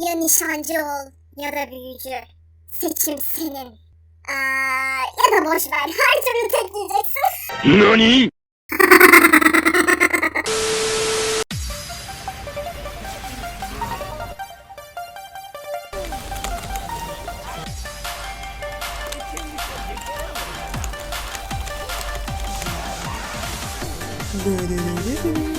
Ya nişancı ol ya da büyücü. Seçim senin. Aa, ya da boş ver. Her türlü tek diyeceksin. Nani? ルルルルルル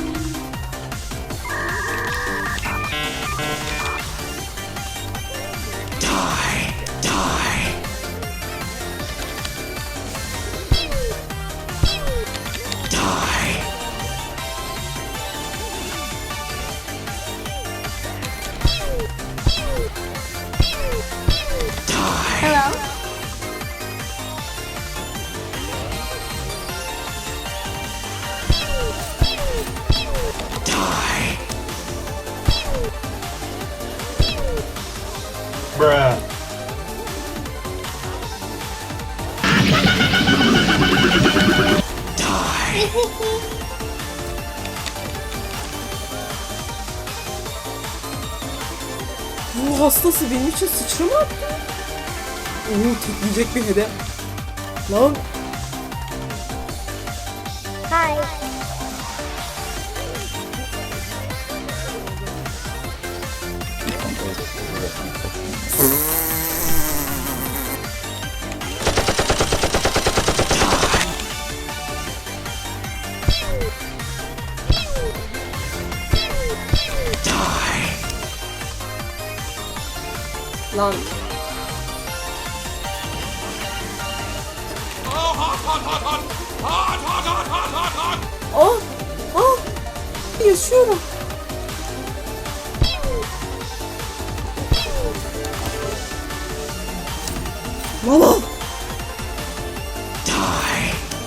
Hello? Bruh. Bu hastası benim için sıçrama attı. Oo titriyecek bir hedef. Lan Hay. Lan. Ah! Ah! Yaşıyorum. Baba!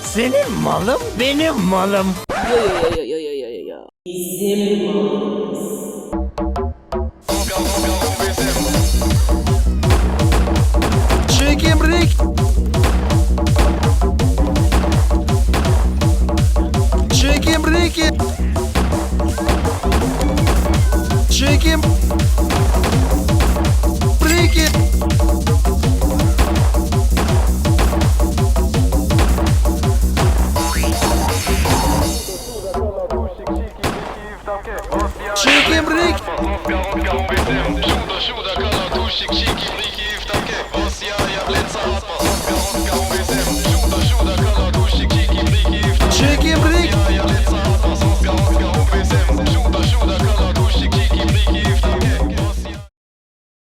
Senin malım benim malım. Ya ya ya ya ya ya ya. Bizim Chicken dem Rücken.